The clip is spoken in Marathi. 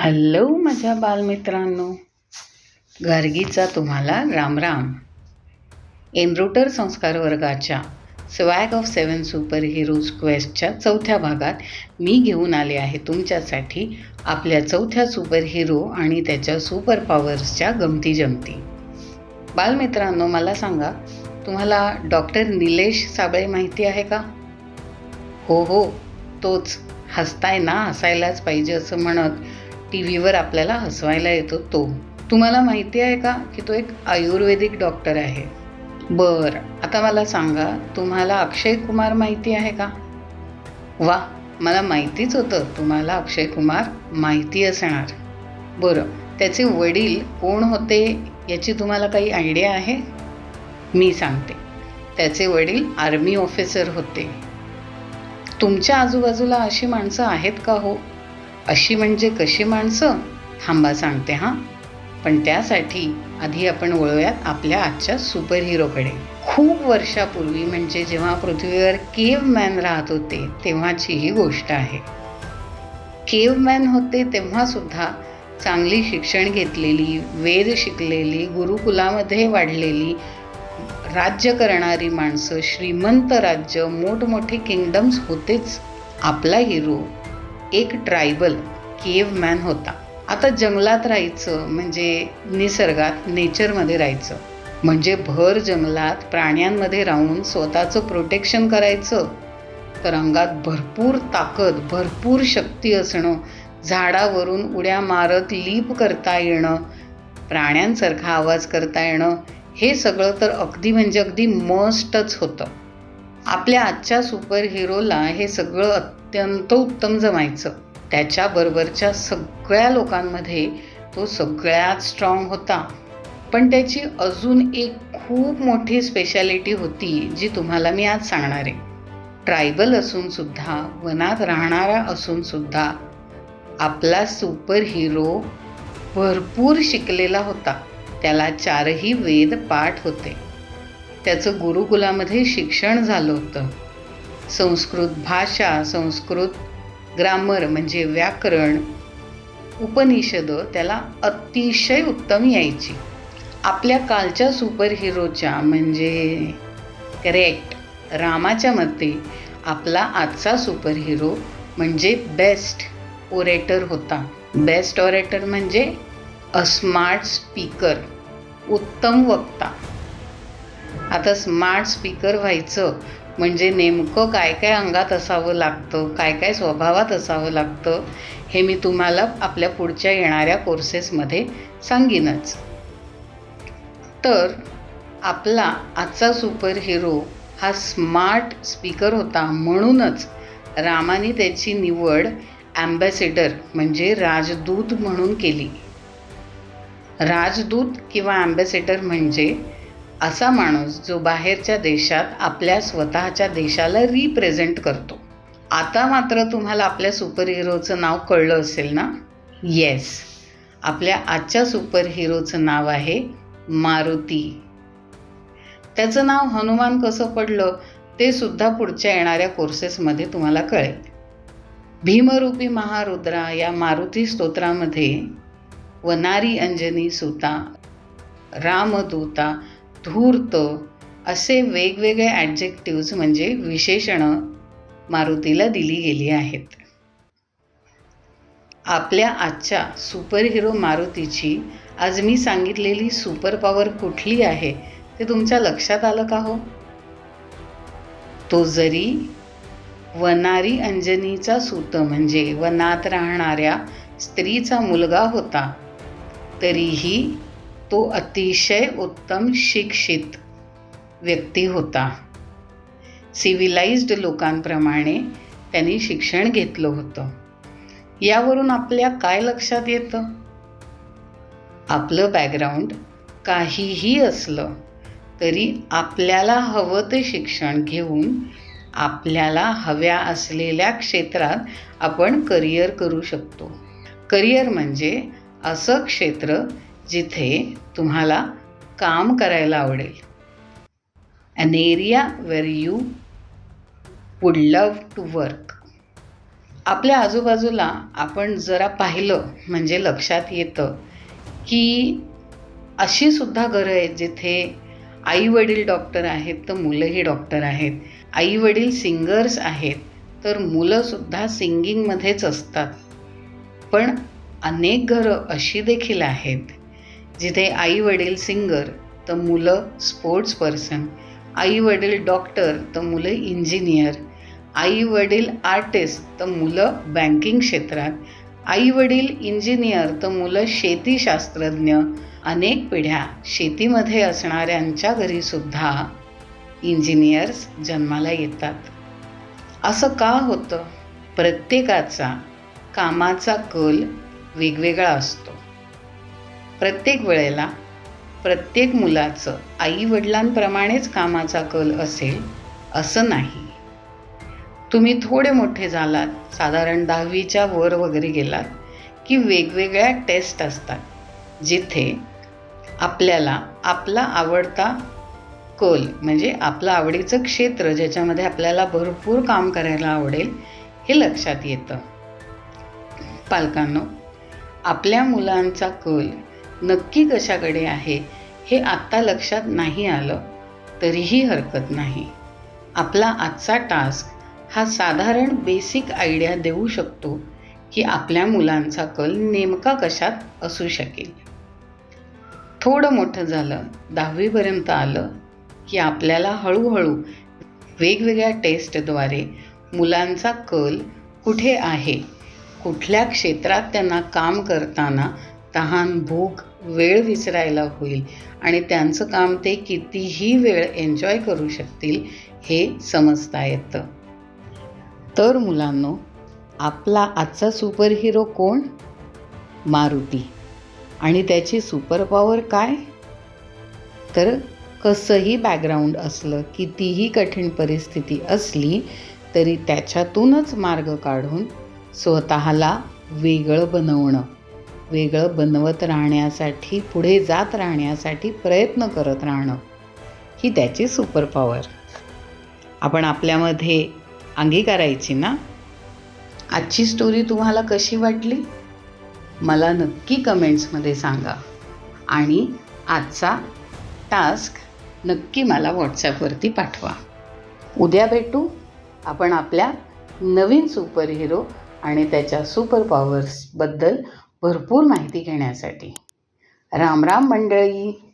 हॅलो माझ्या बालमित्रांनो. गार्गीचा तुम्हाला रामराम. एनरोटर संस्कार वर्गाच्या swag of seven super heroes क्वेस्टच्या चौथ्या भागात मी घेऊन आले आहे तुमच्यासाठी आपल्या चौथ्या सुपर हिरो आणि त्याच्या सुपर पॉवर्सच्या गमती जमती. बालमित्रांनो मला सांगा तुम्हाला डॉक्टर निलेश साबळे माहिती आहे का? हो हो तोच. हसताय ना हसायलाच पाहिजे असं म्हणत टी व्हीवर आपल्याला हसवायला येतो तो. तुम्हाला माहिती आहे का की तो एक आयुर्वेदिक डॉक्टर आहे? बरं आता मला सांगा तुम्हाला अक्षय कुमार माहिती आहे का? वा मला माहितीच होतं. तुम्हाला अक्षय कुमार माहिती असणार. बरं त्याचे वडील कोण होते याची तुम्हाला काही आयडिया आहे? मी सांगते. त्याचे वडील आर्मी ऑफिसर होते. तुमच्या आजूबाजूला अशी माणसं आहेत का हो? अशी म्हणजे कशी माणसं? थांबा सांगते हां. पण त्यासाठी आधी आपण वळूयात आपल्या आजच्या सुपर हिरोकडे खूप वर्षापूर्वी म्हणजे जेव्हा पृथ्वीवर केव मॅन राहत होते तेव्हाची ही गोष्ट आहे. केव मॅन होते तेव्हासुद्धा चांगली शिक्षण घेतलेली वेद शिकलेली गुरुकुलामध्ये वाढलेली राज्य करणारी माणसं श्रीमंत राज्य मोठमोठे किंगडम्स होतेच. आपला हिरो एक ट्रायबल केव मॅन होता. आता जंगलात राहायचं म्हणजे निसर्गात नेचरमध्ये राहायचं. म्हणजे भर जंगलात प्राण्यांमध्ये राहून स्वतःचं प्रोटेक्शन करायचं. तर अंगात भरपूर ताकद भरपूर शक्ती असणं झाडावरून उड्या मारत लीप करता येणं प्राण्यांसारखा आवाज करता येणं हे सगळं तर अगदी म्हणजे अगदी मस्टच होतं. आपल्या आजच्या सुपर हिरोला हे सगळं अत्यंत उत्तम जमायचं. त्याच्याबरोबरच्या सगळ्या लोकांमध्ये तो सगळ्यात स्ट्रॉंग होता. पण त्याची अजून एक खूप मोठी स्पेशालिटी होती जी तुम्हाला मी आज सांगणार आहे. ट्रायबल असूनसुद्धा वनात राहणारा असूनसुद्धा आपला सुपर हिरो भरपूर शिकलेला होता. त्याला चारही वेद पाठ होते. त्याचं गुरुकुलामध्ये शिक्षण झालं होतं. संस्कृत भाषा संस्कृत ग्रामर म्हणजे व्याकरण उपनिषद त्याला अतिशय उत्तम यायची. आपल्या कालच्या सुपरहिरोच्या म्हणजे करेक्ट रामाच्या मते आपला आजचा सुपरहिरो म्हणजे बेस्ट ओरेटर होता. बेस्ट ऑरेटर म्हणजे अ स्मार्ट स्पीकर उत्तम वक्ता. आता स्मार्ट स्पीकर व्हायचं म्हणजे नेमकं काय काय अंगात असावं लागतं काय काय स्वभावात असावं लागतं हे मी तुम्हाला आपल्या पुढच्या येणाऱ्या कोर्सेसमध्ये सांगीनच. तर आपला आजचा सुपर हिरो हा स्मार्ट स्पीकर होता म्हणूनच रामाने त्याची निवड ॲम्बॅसेडर म्हणजे राजदूत म्हणून केली. राजदूत किंवा ॲम्बॅसेडर म्हणजे असा माणूस जो बाहेरच्या देशात आपल्या स्वतःच्या देशाला रिप्रेझेंट करतो. आता मात्र तुम्हाला आपल्या सुपर हिरोचं नाव कळलं असेल ना? येस आपल्या आजच्या सुपर हिरोचं नाव आहे मारुती. त्याचं नाव हनुमान कसं पडलं ते सुद्धा पुढच्या येणाऱ्या कोर्सेसमध्ये तुम्हाला कळेल. भीमरूपी महारुद्रा या मारुती स्तोत्रामध्ये वनारी अंजनी सुता रामदूता धूर्त असे वेगवेगळे ॲडजेक्टिव्ज म्हणजे विशेषणं मारुतीला दिली गेली आहेत. आपल्या आजच्या सुपरहिरो मारुतीची आज मी सांगितलेली सुपर पॉवर कुठली आहे ते तुमच्या लक्षात आलं का हो? तो जरी वनारी अंजनीचा सूत म्हणजे वनात राहणाऱ्या स्त्रीचा मुलगा होता तरीही तो अतिशय उत्तम शिक्षित व्यक्ती होता. सिव्हिलाइज्ड लोकांप्रमाणे त्यांनी शिक्षण घेतलं होतं. यावरून आपल्या काय लक्षात येतं? आपलं बॅकग्राऊंड काहीही असलं तरी आपल्याला हवं ते शिक्षण घेऊन आपल्याला हव्या असलेल्या क्षेत्रात आपण करिअर करू शकतो. करिअर म्हणजे असं क्षेत्र जिथे तुम्हाला काम करायला आवडेल. An area where you would love to work आपल्या आजूबाजूला आपण जरा पाहिलं म्हणजे लक्षात येतं की अशी सुद्धा घरं आहेत जिथे आई वडील डॉक्टर आहेत तर मुलंही डॉक्टर आहेत. आई वडील सिंगर्स आहेत तर मुलंसुद्धा सिंगिंगमध्येच असतात. पण अनेक घरं अशी देखील आहेत जिथे आई वडील सिंगर तर मुलं स्पोर्ट्स पर्सन आई वडील डॉक्टर तर मुलं इंजिनियर आई वडील आर्टिस्ट तर मुलं बँकिंग क्षेत्रात आई वडील इंजिनियर तर मुलं शेतीशास्त्रज्ञ अनेक पिढ्या शेतीमध्ये असणाऱ्यांच्या घरीसुद्धा इंजिनियर्स जन्माला येतात. असं का होतं? प्रत्येकाचा कामाचा कल वेगवेगळा असतो. प्रत्येक वेळेला प्रत्येक मुलाचं आई वडिलांप्रमाणेच कामाचा कल असेल असं नाही. तुम्ही थोडे मोठे झालात साधारण दहावीच्या वर वगैरे गेलात की वेगवेगळ्या टेस्ट असतात जिथे आपल्याला आपला आवडता कल म्हणजे आपलं आवडीचं क्षेत्र ज्याच्यामध्ये आपल्याला भरपूर काम करायला आवडेल हे लक्षात येतं. पालकांनो आपल्या मुलांचा कल नक्की कशाकडे आहे हे आत्ता लक्षात नाही आलं तरीही हरकत नाही. आपला आजचा टास्क हा साधारण बेसिक आयडिया देऊ शकतो की आपल्या मुलांचा कल नेमका कशात असू शकेल. थोडं मोठं झालं दहावीपर्यंत आलं की आपल्याला हळूहळू वेगवेगळ्या टेस्टद्वारे मुलांचा कल कुठे आहे कुठल्या क्षेत्रात त्यांना काम करताना तहान भूक वेळ विसरायला होईल आणि त्यांचं काम ते कितीही वेळ एन्जॉय करू शकतील हे समजता येतं. तर मुलांनो आपला आजचा सुपर हिरो कोण? मारुती. आणि त्याची सुपर पॉवर काय? तर कसंही बॅकग्राऊंड असलं कितीही कठीण परिस्थिती असली तरी त्याच्यातूनच मार्ग काढून स्वतःला वेगळं बनवणं. वेगळं बनवत राहण्यासाठी पुढे जात राहण्यासाठी प्रयत्न करत राहणं ही त्याची सुपर पॉवर आपण आपल्यामध्ये अंगीकारायची ना? आजची स्टोरी तुम्हाला कशी वाटली? मला नक्की कमेंट्समध्ये सांगा. आणि आजचा टास्क नक्की मला व्हॉट्सॲपवरती पाठवा. उद्या भेटू. आपण आपल्या नवीन सुपर हिरो आणि त्याच्या सुपर पॉवर्सबद्दल भरपूर माहिती घेण्यासाठी. राम राम मंडळी.